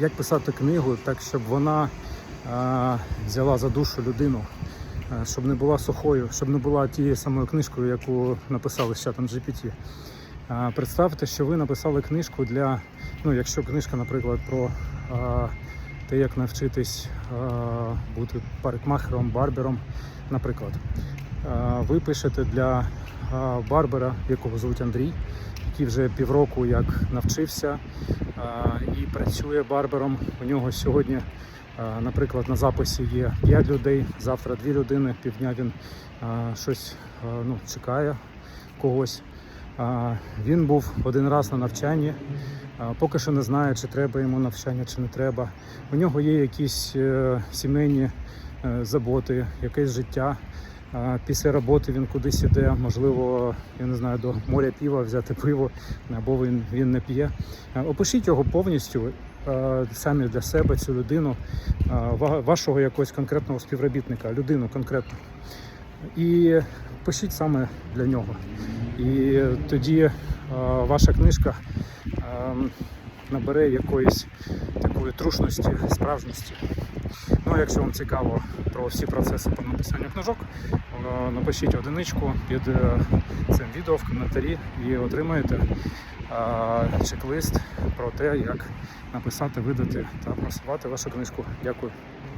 як писати книгу, так щоб вона е, взяла за душу людину, е, щоб не була сухою, щоб не була тією самою книжкою, яку написали з чатом GPT. Е, Представте, що ви написали книжку для, ну, якщо книжка, наприклад, про те, як навчитись бути парикмахером, барбером, наприклад. Е, Ви пишете для е, барбера, якого звуть Андрій, який вже півроку як навчився е, і працює барбером. У нього сьогодні, наприклад, на записі є 5 людей, завтра 2 людини, півдня він щось ну, чекає когось. Він був один раз на навчанні, поки що не знає, чи треба йому навчання, чи не треба. У нього є якісь сімейні заботи, якесь життя. Після роботи він кудись іде, можливо, я не знаю, до моря піва взяти пиво, або він, він не п'є. Е, Опишіть його повністю е, самі для себе, цю людину, е, вашого якогось конкретного співробітника, людину конкретну. І пишіть саме для нього. І тоді ваша книжка е, набере якоїсь такої трушності, справжності. Ну, якщо вам цікаво про всі процеси по написанню книжок, е, напишіть одиничку під е, цим відео в коментарі і отримаєте е, чек-лист про те, як написати, видати та просувати вашу книжку. Дякую.